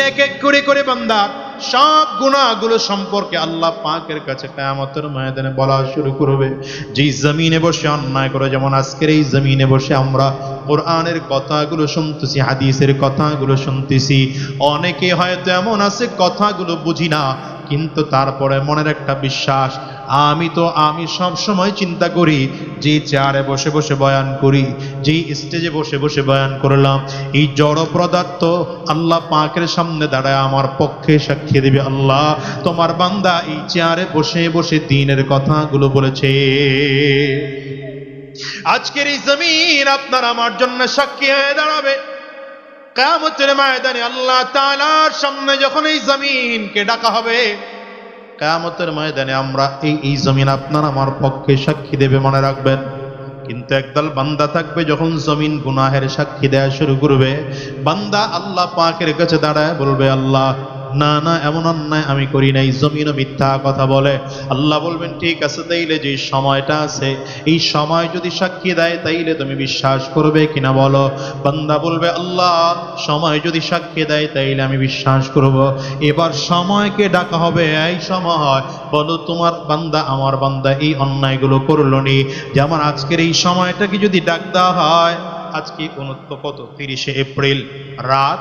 এক এক করে করে বান্দা, সব গুণাগুলো সম্পর্কে আল্লাহ পাকের কাছে ময়দানে বলা শুরু করবে। যে জমিনে বসে অন্যায় করে, যেমন আজকের এই জমিনে বসে আমরা কোরআনের কথাগুলো শুনতেছি, হাদিসের কথাগুলো শুনতেছি। অনেকে হয়তো এমন আছে, কথাগুলো বুঝি না। কিন্তু তারপরে মনের একটা বিশ্বাস, আমি তো, আমি সব সময় চিন্তা করি যে চেয়ারে বসে বসে বয়ান করি যে স্টেজে বসে বসে বয়ান করলাম, এই জড় পদার্থ আল্লাহ পাকের সামনে দাঁড়ায় আমার পক্ষে সাক্ষী দেবে আল্লাহ। তোমার বান্দা এই চেয়ারে বসে বসে দিনের কথাগুলো বলেছে। আজকের এই জমিন আপনার আমার জন্য সাক্ষী হয়ে দাঁড়াবে। কামতের ময়দানে আল্লাহ তালার সামনে যখন এই জমিনকে ডাকা হবে কামতের ময়দানে আমরা এই এই জমিন আপনার আমার পক্ষে সাক্ষী দেবে মনে রাখবেন। কিন্তু একদল বান্দা থাকবে যখন জমিন গুনাহের সাক্ষী দেয়া শুরু করবে, বান্দা আল্লাহ পাকের কাছে দাঁড়ায় বলবে, আল্লাহ না না, এমন অন্যায় আমি করি নাই। জমিনও মিথ্যা কথা বলে। আল্লাহ বলবেন, ঠিক আছে, তাইলে যে সময়টা আছে, এই সময় যদি সাক্ষী দেয়, তাইলে তুমি বিশ্বাস করবে কিনা বলো? বান্দা বলবে, আল্লাহ, সময় যদি সাক্ষী দেয়, তাইলে আমি বিশ্বাস করব। এবার সময়কে ডাকা হবে, এই সময়। বলো, তোমার বান্দা, আমার বান্দা, এই অন্যায়গুলো করল নি। যেমন আজকের এই সময়টাকে যদি ডাক দেওয়া হয়, আজকে উনত্ত কত? তিরিশে এপ্রিল, রাত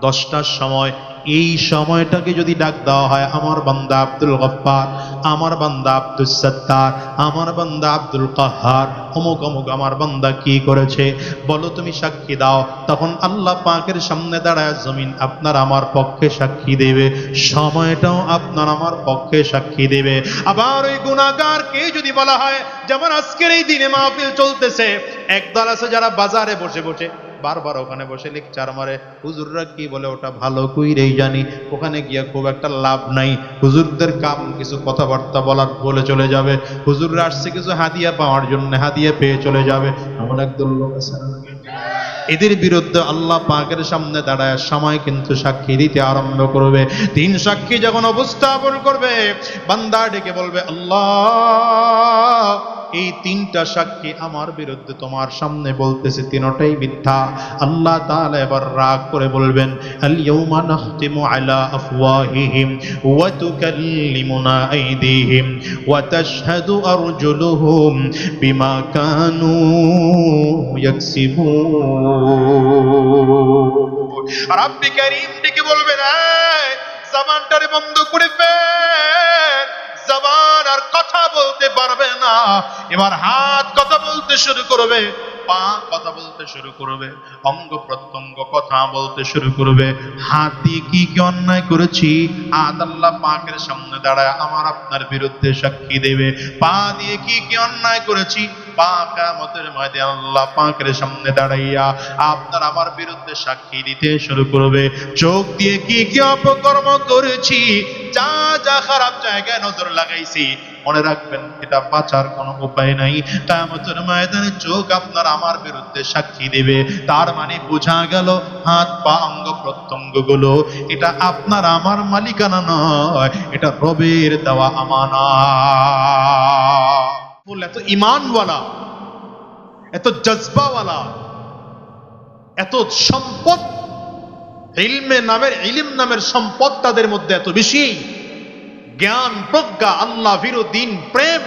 দশটার সময়। এই সময়টাকে যদি ডাক দেওয়া হয়, আমার বান্দা আব্দুল গফ্ফার, আমার বান্দা আব্দুল সত্তার, আমার বান্দা আব্দুল কাহার, অমুক অমুক আমার বান্দা কি করেছে, বলো তুমি সাক্ষী দাও। তখন আল্লাহ পাকের সামনে দাঁড়ায়, জমিন আপনার আমার পক্ষে সাক্ষী দেবে, সময়টাও আপনার আমার পক্ষে সাক্ষী দেবে। আবার ওই গুণাগারকে যদি বলা হয়, যেমন আজকের এই দিনে মাহফিল চলতেছে, একদল আছে যারা বাজারে বসে বসে। বারবার ওখানে বসে লেকচার মারে, হুজুররা কি বলে ওটা ভালো কইরেই জানি, ওখানে গিয়া খুব একটা লাভ নাই, হুজুরদের কাম কিছু কথাবার্তা বলার বলে চলে যাবে, হুজুররা আসছে কিছু হাদিয়া পাওয়ার জন্য, হাদিয়া পেয়ে চলে যাবে। এমন একদল লোক আছে। এদের বিরুদ্ধে আল্লাহ পাকের সামনে দাঁড়ায়, সময় কিন্তু সাক্ষী দিতে আরম্ভ করবে। তিন সাক্ষী যখন অবস্থাপন করবে, বান্দা ডেকে বলবে, আল্লাহ এই তিনটা সাক্ষী আমার বিরুদ্ধে তোমার সামনে বলতেছে, তিনটাই মিথ্যা। আল্লাহ তাআলা এবার রাগ করে বলবেন আল ইয়াউমা নাখতিমু আলা আফওয়াহিহিম ওয়া তুকাল্লিমুনা আইদিহিম ওয়া তাশহাদু আরজুলুহুম বিমা কানু ইয়াকসিবুন। রাব্বি কারীম ডেকে বলবেন, এই জবানটারে বন্ধ করে ফেল। পারবে না। এবার হাত কথা বলতে শুরু করবে, পা কথা বলতে শুরু করবে, অঙ্গ প্রত্যঙ্গ কথা বলতে শুরু করবে। হাত দিয়ে কি কি অন্যায় করেছি? হাত আল্লাহ পাকের সামনে দাঁড়ায়, আমার আপনার বিরুদ্ধে সাক্ষী দেবে। পা দিয়ে কি কি অন্যায় করেছি? পা কামতের ময়দানে আল্লাহ পাকের সামনে দাঁড়াইয়া আপনার আমার বিরুদ্ধে সাক্ষী দিতে শুরু করবে। চোখ দিয়ে কি কি অপকর্ম করেছি যা যা খারাপ জায়গায় নজর লাগাইছি, মনে রাখবেন এটা বাঁচার কোনো উপায় নাই। ময়দানে চোখ আপনার আমার বিরুদ্ধে সাক্ষী দেবে। তার মানে বোঝা গেল হাত, পা, অঙ্গ এটা আপনার আমার মালিকানা নয়, এটা রবের দেওয়া আমানা বললে এত ইমানওয়ালা এত জজবাওয়ালা, এত সম্পদ, ইলমে নামের, ইলিম নামের সম্পদ তাদের মধ্যে এত বেশি। জ্ঞান, প্রজ্ঞা, আল্লাহ, ভীরু, দিন, প্রেম,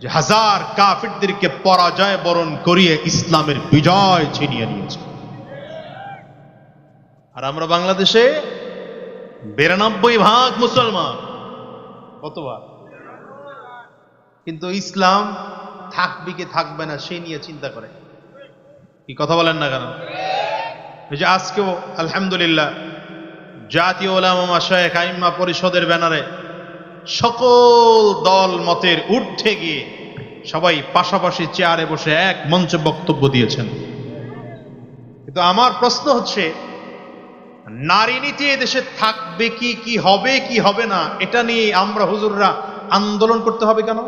যে হাজার কাফিরদেরকে পরাজয় বরণ করিয়ে ইসলামের বিজয় ছিনিয়ে নিয়েছে। আর আমরা বাংলাদেশে বিরানব্বই ভাগ মুসলমান। কত ভাগ কিন্তু ইসলাম থাকবে কি থাকবে না সে নিয়ে চিন্তা করে। কি কথা বলেন না কেন? এই যে আজকেও, আলহামদুলিল্লাহ, জাতীয় ওলামা মাসায়েক আইম্মা পরিষদের ব্যানারে সকল দল মতের ঊর্ধ্বে গিয়ে সবাই পাশাপাশি চেয়ারে বসে এক মঞ্চে বক্তব্য দিয়েছেন। কিন্তু আমার প্রশ্ন হচ্ছে, নারী নীতি দেশে থাকবে কি কি হবে কি হবে না, এটা নিয়ে আমরা হুজুররা আন্দোলন করতে হবে কেন?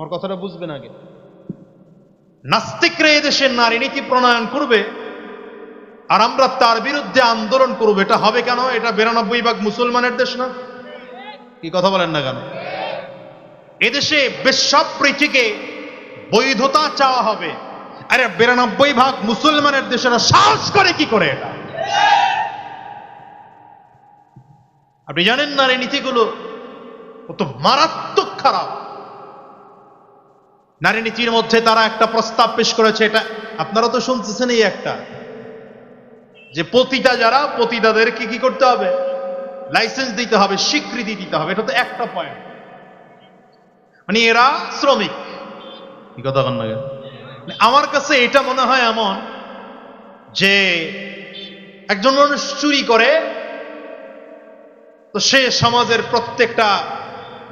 আমার কথাটা বুঝবেন আগে। নাস্তিকরা এদেশের নারী নীতি প্রণয়ন করবে আর আমরা তার বিরুদ্ধে আন্দোলন করব। এটা হবে কেন? এটা বিরানব্বই ভাগ মুসলমানের দেশ না? কি কথা বলেন না কেন? এদেশে বেশ্যাপ্রীতিকে বৈধতা চাওয়া হবে। আরে বিরানব্বই ভাগ মুসলমানের দেশেরা সাহস করে কি করে এটা? আপনি জানেন নারী এই নীতিগুলো কত মারাত্মক খারাপ? নারী নীতির মধ্যে তারা একটা প্রস্তাব পেশ করেছে, এটা আপনারা তো শুনতেছেন এই একটা। যে পতিতা যারা, পতিতাদের কি করতে হবে? লাইসেন্স দিতে হবে, স্বীকৃতি দিতে হবে, এটা তো একটা পয়েন্ট মানে এরা শ্রমিক। কথা মানে আমার কাছে এটা মনে হয় এমন যে একজন মানুষ চুরি করে, তো সে সমাজের প্রত্যেকটা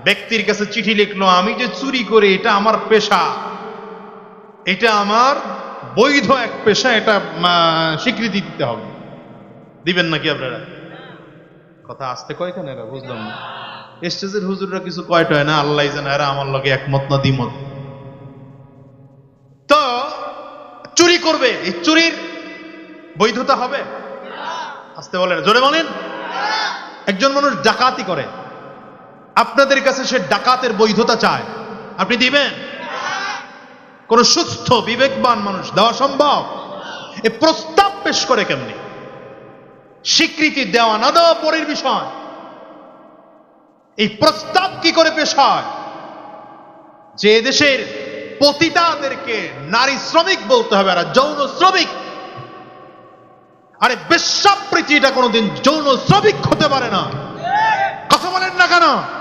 ব্যক্তির কাছে চিঠি লিখলো, আমি যে চুরি করি, এটা আমার পেশা। এটা আমার বৈধ এক পেশা, এটা স্বীকৃতি দিতে হবে। দিবেন নাকি আপনারা? কথা আসতে কয় কেন এরা? বুঝলাম না। স্টেজের হুজুররা কিছু কয়টা হয় না? আল্লাহ এরা আমার লগে একমত না দ্বিমত। তো, চুরি করবে। এই চুরির বৈধতা হবে? আসতে বলেন জোরে বলেন? একজন মানুষ ডাকাতি করে। আপনাদের কাছে সে ডাকাতের বৈধতা চায়। আপনি দিবেন? কোন সুস্থ, বিবেকবান মানুষ দেওয়া সম্ভব? এ প্রস্তাব পেশ করে কেমনি? স্বীকৃতি দেওয়া না দেওয়া পরের বিষয়। এই প্রস্তাব কি করে পেশ হয়? যে দেশের পতিতাদেরকে নারী শ্রমিক বলতে হবে আর যৌন শ্রমিক। আরে বেশ্যাবৃত্তি এটা কোনোদিন যৌন শ্রমিক হতে পারে না। কথা বলেন না কেন?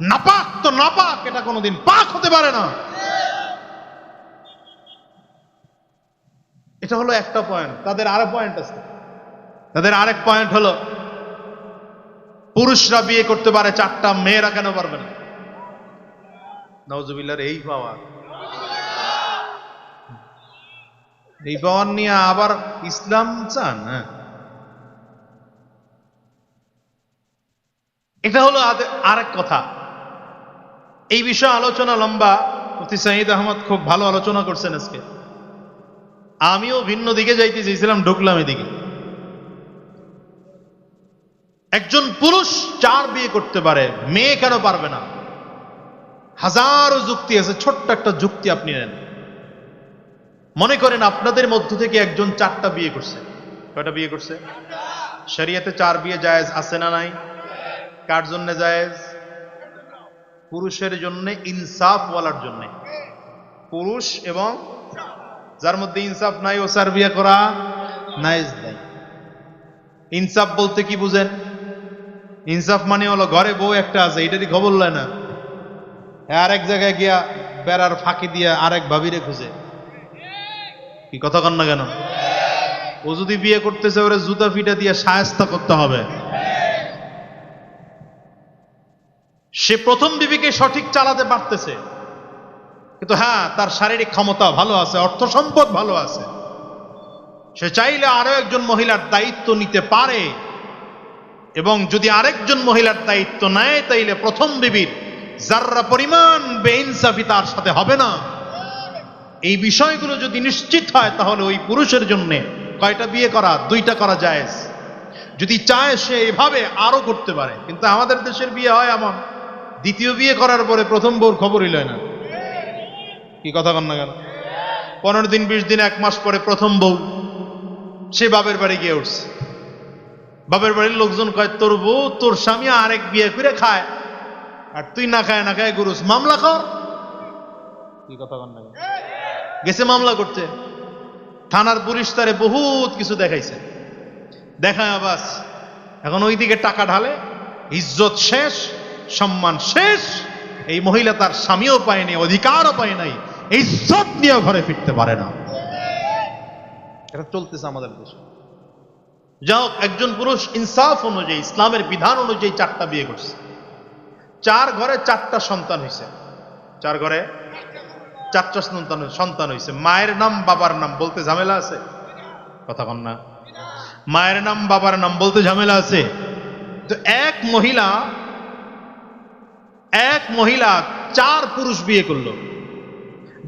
নাপাক তো নাপাক এটা কোনোদিন পাক হতে পারে না। এটা হলো একটা পয়েন্ট তাদের আরও পয়েন্ট আছে। তাদের আরেক পয়েন্ট হলো, পুরুষরা বিয়ে করতে পারে চারটা, মেয়েরা কেন পারবে না? নওজুবিল্লার এই পাওয়ার। এই পাওয়ার নিয়ে আবার ইসলাম চান হ্যাঁ। এটা হলো আরেক কথা। এই বিষয়ে আলোচনা লম্বা। মুফতি সাইদ আহমদ খুব ভালো আলোচনা করছেন আজকে। আমিও ভিন্ন দিকে যাইতে চেয়েছিলাম ঢুকলাম এদিকে। একজন পুরুষ চার বিয়ে করতে পারে, মেয়ে কেন পারবে না? হাজারো যুক্তি আছে, ছোট্ট একটা যুক্তি আপনি নেন। মনে করেন আপনাদের মধ্য থেকে একজন চারটা বিয়ে করছে। কয়টা বিয়ে করছে? শরিয়াতে চার বিয়ে জায়েজ আছে না নাই? কার জন্য জায়েজ? পুরুষের জন্য, ইনসাফ ওয়ালার জন্য। পুরুষ এবং যার মধ্যে ইনসাফ নাই, ও চার বিয়ে করা নাইজ নাই। ইনসাফ বলতে কি বুঝেন? ইনসাফ মানে হলো ঘরে বউ একটা আছে, এটারই খবর লয় না। আর এক জায়গায় গিয়া বেড়ার ফাঁকি দিয়ে আরেক ভাবিরে খুঁজে। কি কথা কন না কেন? ও যদি বিয়ে করতেছে, ওরা জুতা ফিটা দিয়ে সায়স্তা করতে হবে। সে প্রথম বিবিকে সঠিক চালাতে পারতেছে। কিন্তু হ্যাঁ তার শারীরিক ক্ষমতা ভালো আছে, অর্থ সম্পদ ভালো আছে। সে চাইলে আরও একজন মহিলার দায়িত্ব নিতে পারে। এবং যদি আরেকজন মহিলার দায়িত্ব নেয়, তাইলে প্রথম বিবির যার্রা পরিমাণ বেইনসাফি তার সাথে হবে না। এই বিষয়গুলো যদি নিশ্চিত হয়, তাহলে ওই পুরুষের জন্য কয়টা বিয়ে করা, দুইটা করা যায় যদি চায় সে এভাবে আরও করতে পারে, কিন্তু আমাদের দেশের বিয়ে হয় এমন। দ্বিতীয় বিয়ে করার পরে প্রথম বউর খবরই লয় না। কি কথা কন না কেন? পনেরো দিন, বিশ দিন, এক মাস পরে প্রথম বউ, সে বাপের বাড়ি গিয়ে উঠছে। বাপের বাড়ির লোকজন কয়, তোর বউ, তোর স্বামী আরেক বিয়ে করে খায়। আর তুই না খায় না খায়, গুরুস, মামলা কর। কি কথা কন না? গেছে মামলা করতে। থানার পুলিশ তারে বহুত কিছু দেখাইছে। দেখায় বাস এখন ওইদিকে টাকা ঢালে, ইজ্জত শেষ। সম্মান শেষ। এই মহিলা তার স্বামীও পায়নি অধিকারও পায় নাই। ইজ্জত নিয়ে ঘরে ফিরতে পারে না। এটা চলতেছে আমাদের দেশে। যাও একজন পুরুষ ইনসাফ অনুযায়ী, ইসলামের বিধান অনুযায়ী চারটা বিয়ে করছে। চার ঘরে চারটা সন্তান হয়েছে চার ঘরে চারটা সন্তান সন্তান হয়েছে মায়ের নাম, বাবার নাম বলতে ঝামেলা আছে? কথা কন না। মায়ের নাম, বাবার নাম বলতে ঝামেলা আছে? তো এক মহিলা এক মহিলা চার পুরুষ বিয়ে করল।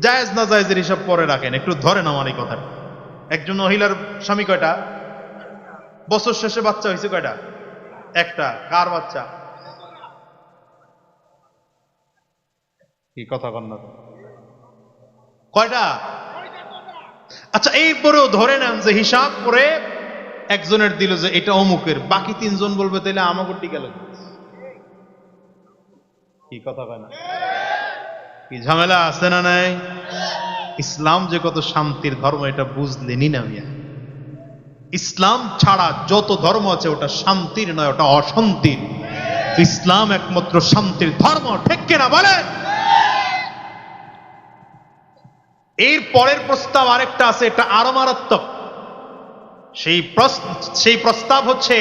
জায়েজ না জায়েজের হিসাব পরে রাখেন, একটু ধরেন আমার এই কথাটা। একজন মহিলার স্বামী কয়টা? বছর শেষে বাচ্চা হয়েছে কয়টা? একটা। কার বাচ্চা? কি কথা কন না কয়টা? আচ্ছা এই পরেও ধরে নেন যে হিসাব করে একজনের দিল যে এটা অমুকের, বাকি তিনজন বলবে তাহলে আমাকে টিকা লাগবে। কি কথা কয় না? কি ঝামেলা আছে না নাই? ইসলাম যে কত শান্তির ধর্ম, এটা বুঝলেনি না মিয়া। ইসলাম ছাড়া যত ধর্ম আছে, ওটা শান্তির নয়, ওটা অশান্তির। ইসলাম একমাত্র শান্তির ধর্ম, ঠিক কিনা বলেন? এর পরের প্রস্তাব আরেকটা আছে, এটা আরও মারাত্মক। সেই সেই প্রস্তাব হচ্ছে,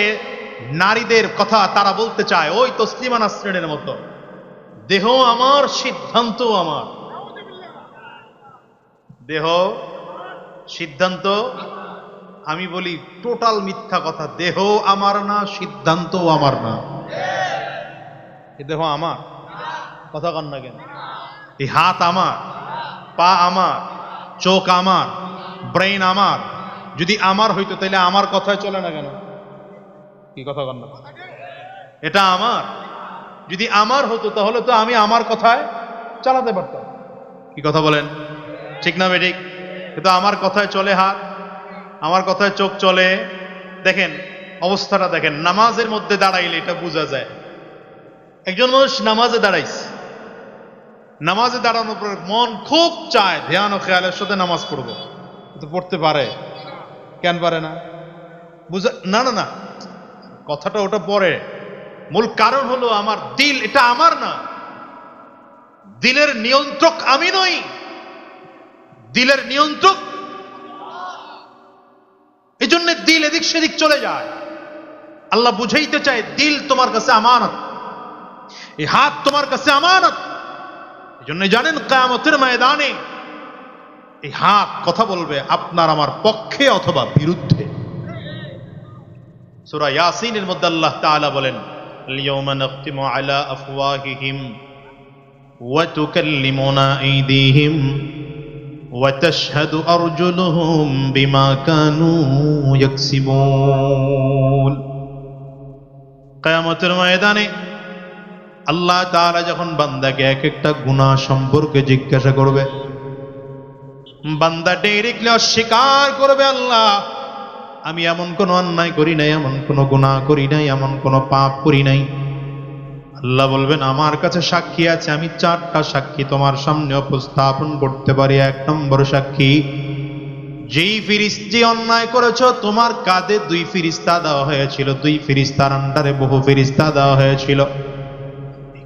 নারীদের কথা তারা বলতে চায়, ওই তসলিমা নাসরিনের মতো। দেহ আমার, সিদ্ধান্ত আমার। দেহ, সিদ্ধান্ত, আমি বলি টোটাল মিথ্যা কথা, দেহ আমার না, সিদ্ধান্ত আমার না। এ দেহ আমার? কথা কন না কেন? এই হাত আমার, পা আমার, চোখ আমার ব্রেন আমার। যদি আমার হইতো তাহলে আমার কথায় চলে না কেন? কি কথা কন না? এটা আমার? যদি আমার হতো, তাহলে তো আমি আমার কথায় চালাতে পারতাম। কি কথা বলেন? ঠিক না বেঠিক? কিন্তু আমার কথায় চলে হাত, আমার কথায় চোখ চলে। দেখেন, অবস্থাটা দেখেন, নামাজের মধ্যে দাঁড়াইলে এটা বোঝা যায়। একজন মানুষ নামাজে দাঁড়াইছে। নামাজে দাঁড়ানোর পর মন খুব চায়, ধ্যান ও খেয়ালের সাথে নামাজ পড়ব। কিন্তু পড়তে পারে। কেন পারে না? বুঝা না না না। কথাটা ওটা পরে। মূল কারণ হলো আমার দিল, এটা আমার না। দিলের নিয়ন্ত্রক আমি নই। দিলের নিয়ন্ত্রক এই জন্য দিল এদিক সেদিক চলে যায়। আল্লাহ বুঝাইতে চায়, দিল তোমার কাছে আমানত। এই হাত তোমার কাছে আমানত। এই জন্য জানেন কায়ামতের ময়দানে এই হাত কথা বলবে আপনার আমার পক্ষে অথবা বিরুদ্ধে। সূরা ইয়াসিনের মধ্যে আল্লাহ তাআলা বলেন اليوم نختم على أفواههم وتكلمنا أيديهم وتشهد أرجلهم بما كانوا يكسبون قيامة ময়দানে আল্লাহ তাআলা যখন বান্দাকে এক একটা গুনাহ সম্পর্কে জিজ্ঞাসা করবে বান্দা ডাইরেক্টলি অস্বীকার করবে আল্লাহ আমি এমন কোনো অন্যায় করি নাই, এমন কোনো গুনাহ করি নাই, এমন কোনো পাপ করি নাই। আল্লাহ বলবেন, আমার কাছে সাক্ষী আছে, আমি চারটা সাক্ষী তোমার সামনে উপস্থাপন করতে পারি। এক নম্বর সাক্ষী, যেই ফিরিস্তি অন্যায় করেছ, তোমার কাঁধে দুই ফিরিস্তা দেওয়া হয়েছিল। দুই ফিরিস্তার আন্ডারে বহু ফিরিস্তা দেওয়া হয়েছিল।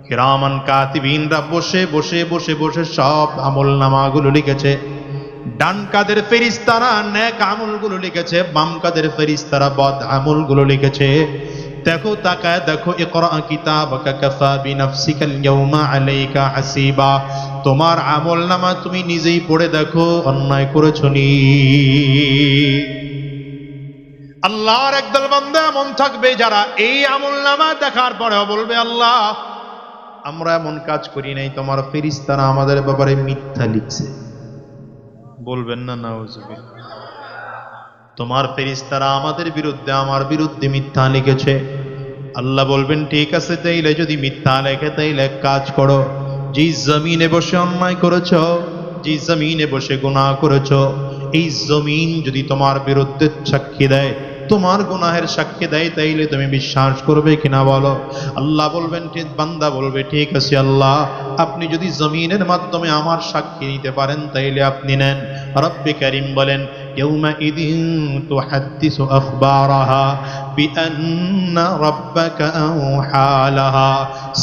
কিরামান কাতিবিনরা বসে বসে বসে বসে সব আমল নামাগুলো লিখেছে। ডান কাদের ফেরিস্তারা ন্যাক আমলগুলো লিখেছে বাম কাদের ফেরিস্তারা বদ আমলগুলো লিখেছে। দেখো, তাকায় দেখো, ইকরা কিতাবাকা কাফা বিনাফসিকাল ইয়াউমা আলাইকা হাসিবা। তোমার আমল নামা তুমি নিজেই পড়ে দেখো, অন্যায় করেছ নি। আল্লাহর একদল বান্দা এমন থাকবে যারা এই আমল নামা দেখার পরে বলবে, আল্লাহ, আমরা এমন কাজ করি নাই, তোমার ফেরিস্তারা আমাদের ব্যাপারে মিথ্যা লিখছে। বলবেন না নাউজুবিল তোমার ফেরিস্তারা আমাদের বিরুদ্ধে, আমার বিরুদ্ধে মিথ্যা লিখেছে। আল্লাহ বলবেন, ঠিক আছে, তাইলে যদি মিথ্যা লেখে, তাইলে কাজ করো। যেই জমিনে বসে অন্যায় করেছ, যেই জমিনে বসে গুণা করেছ, এই জমিন যদি তোমার বিরুদ্ধে সাক্ষী দেয় তোমার গুনাহের সাক্ষী দেয় তাইলে তুমি বিশ্বাস করবে কিনা বলো আল্লাহ বলবেন ঠিক বান্দা বলবে ঠিক আছে আল্লাহ আপনি যদি জমিনের মাধ্যমে আমার সাক্ষী নিতে পারেন তাইলে আপনি নেন রব্বি করিম বলেন يومئذ تحدث أخبارها بأن ربك أوحى لها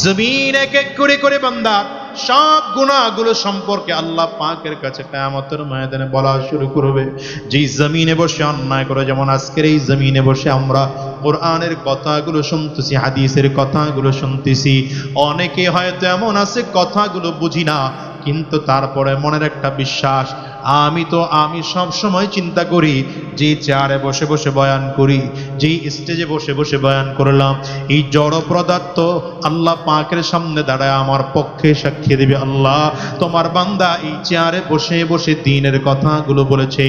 জমিন এক এক করে করে বান্দা সব গুণাগুলো সম্পর্কে আল্লাহ পাকের কাছে কেয়ামতের ময়দানে বলা শুরু করবে। যেই জমিনে বসে অন্যায় করে, যেমন আজকের এই জমিনে বসে আমরা কোরআনের কথাগুলো শুনতেছি, হাদিসের কথাগুলো শুনতেছি। অনেকে হয়তো এমন আছে কথাগুলো বুঝি না, কিন্তু তারপরে মনের একটা বিশ্বাস আমি তো, আমি সব সময় চিন্তা করি, যে চেয়ারে বসে বসে বয়ান করি যেই স্টেজে বসে বসে বয়ান করলাম। এই জড় পদার্থ আল্লাহ পাকের সামনে দাঁড়ায়, আমার পক্ষে সাক্ষী দেবে আল্লাহ। তোমার বান্দা এই চেয়ারে বসে বসে দিনের কথাগুলো বলেছে।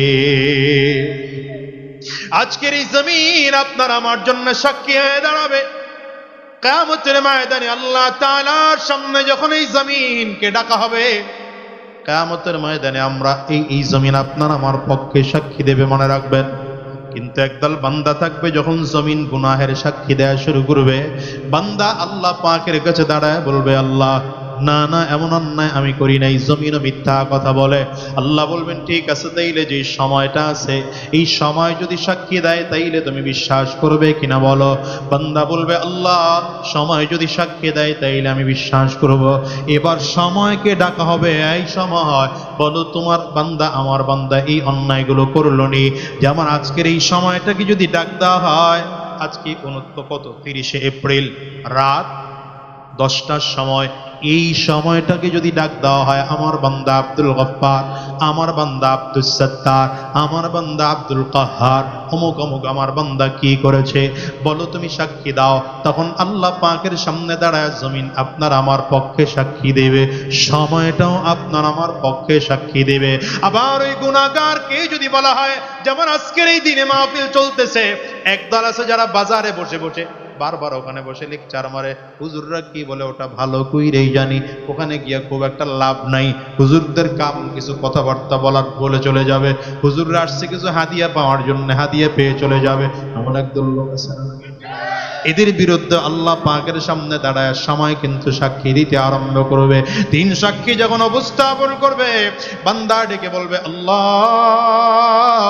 আজকের এই জমিন আপনার আমার জন্য সাক্ষী হয়ে দাঁড়াবে। কামতের ময়দানে আল্লাহ তাআলার সামনে যখন এই জমিনকে ডাকা হবে কামতের ময়দানে আমরা এই এই জমিন আপনার আমার পক্ষে সাক্ষী দেবে মনে রাখবেন। কিন্তু একদল বান্দা থাকবে যখন জমিন গুনাহের সাক্ষী দেয়া শুরু করবে, বান্দা আল্লাহ পাকের কাছে দাঁড়ায় বলবে, আল্লাহ না না, এমন অন্যায় আমি করি নাই। জমিনও মিথ্যা কথা বলে। আল্লাহ বলবেন, ঠিক আছে, তাইলে যে সময়টা আছে, এই সময় যদি সাক্ষী দেয়, তাইলে তুমি বিশ্বাস করবে কিনা বলো? বান্দা বলবে, আল্লাহ, সময় যদি সাক্ষী দেয়, তাইলে আমি বিশ্বাস করব। এবার সময়কে ডাকা হবে, এই সময়। বলো, তোমার বান্দা, আমার বান্দা, এই অন্যায়গুলো করল নি। যেমন আজকের এই সময়টাকে যদি ডাক দেওয়া হয়, আজকে উনত্ত কত তিরিশে এপ্রিল, রাত দশটার সময় এই সময়টাকে যদি ডাক দেওয়া হয়, আমার বান্দা আব্দুল গফ্ফার, আমার বান্দা আব্দুল সত্তার, আমার বান্দা আব্দুল কাহার, অমুক অমুক আমার বান্দা কি করেছে, বলো তুমি সাক্ষী দাও। তখন আল্লাহ পাকের সামনে দাঁড়ায়, জমিন আপনার আমার পক্ষে সাক্ষী দেবে, সময়টাও আপনার আমার পক্ষে সাক্ষী দেবে। আবার ওই গুণাগারকে যদি বলা হয়, যেমন আজকের এই দিনে মাহফিল চলতেছে, একদল আছে যারা বাজারে বসে বসে। বারবার ওখানে বসে লেকচার মারে, হুজুররা কি বলে ওটা ভালো কইরেই জানি, ওখানে গিয়া খুব একটা লাভ নাই, হুজুরদের কাম কিছু কথাবার্তা বলার বলে চলে যাবে, হুজুররা আসছে কিছু হাদিয়া পাওয়ার জন্য, হাদিয়া পেয়ে চলে যাবে। এমন একদল লোক আছে। এদের বিরুদ্ধে আল্লাহ পাকের সামনে দাঁড়ায়, সময় কিন্তু সাক্ষী দিতে আরম্ভ করবে। তিন সাক্ষী যখন অবস্থাপন করবে, বান্দা ডেকে বলবে, আল্লাহ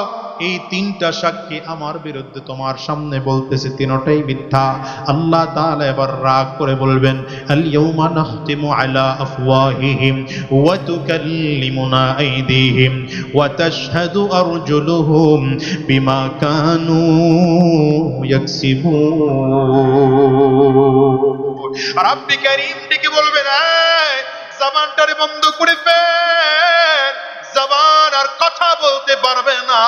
এই তিনটা সাক্ষী আমার বিরুদ্ধে তোমার সামনে বলতেছে, তিনটাই মিথ্যা। আল্লাহ তাআলা এবার রাগ করে বলবেন আল ইয়াউমা নাখতিমু আলা আফওয়াহিহিম ওয়া তুকাল্লিমুনা আইদিহিম ওয়া তাশহাদু আরজুলুহুম বিমা কানু ইয়াকসিবুন। রাব্বি কারীম ডেকে বলবেন জবানটারে বন্ধ করে ফেল। বলতে পারবে না।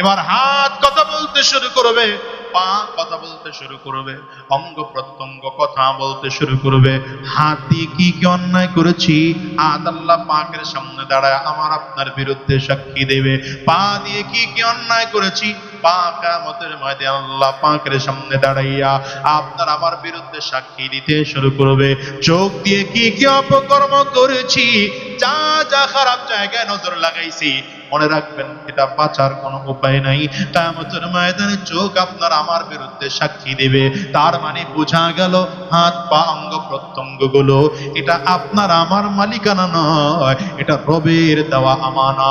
এবার হাত কথা বলতে শুরু করবে, পা কথা বলতে শুরু করবে, অঙ্গ প্রত্যঙ্গ কথা বলতে শুরু করবে। হাত কি কি অন্যায় করেছি? হাত আল্লাহ পাকের সামনে দাঁড়ায়, আমার আপনার বিরুদ্ধে সাক্ষী দেবে। পা দিয়ে কি কি অন্যায় করেছি? পা কামতের ময়দানে আল্লাহ পাকের সামনে দাঁড়াইয়া আপনার আমার বিরুদ্ধে সাক্ষী দিতে শুরু করবে। চোখ দিয়ে কি কি অপকর্ম করেছি? যা যা খারাপ জায়গায় নজর লাগাইছি, মনে রাখবেন, এটা বাঁচার কোনো উপায় নাই। কামতের ময়দানে চোখ আপনার আমার বিরুদ্ধে সাক্ষী দেবে। তার মানে বোঝা গেল, হাত, পা, অঙ্গ প্রত্যঙ্গগুলো এটা আপনার আমার মালিকানা নয়, এটা রবের দেওয়া আমানা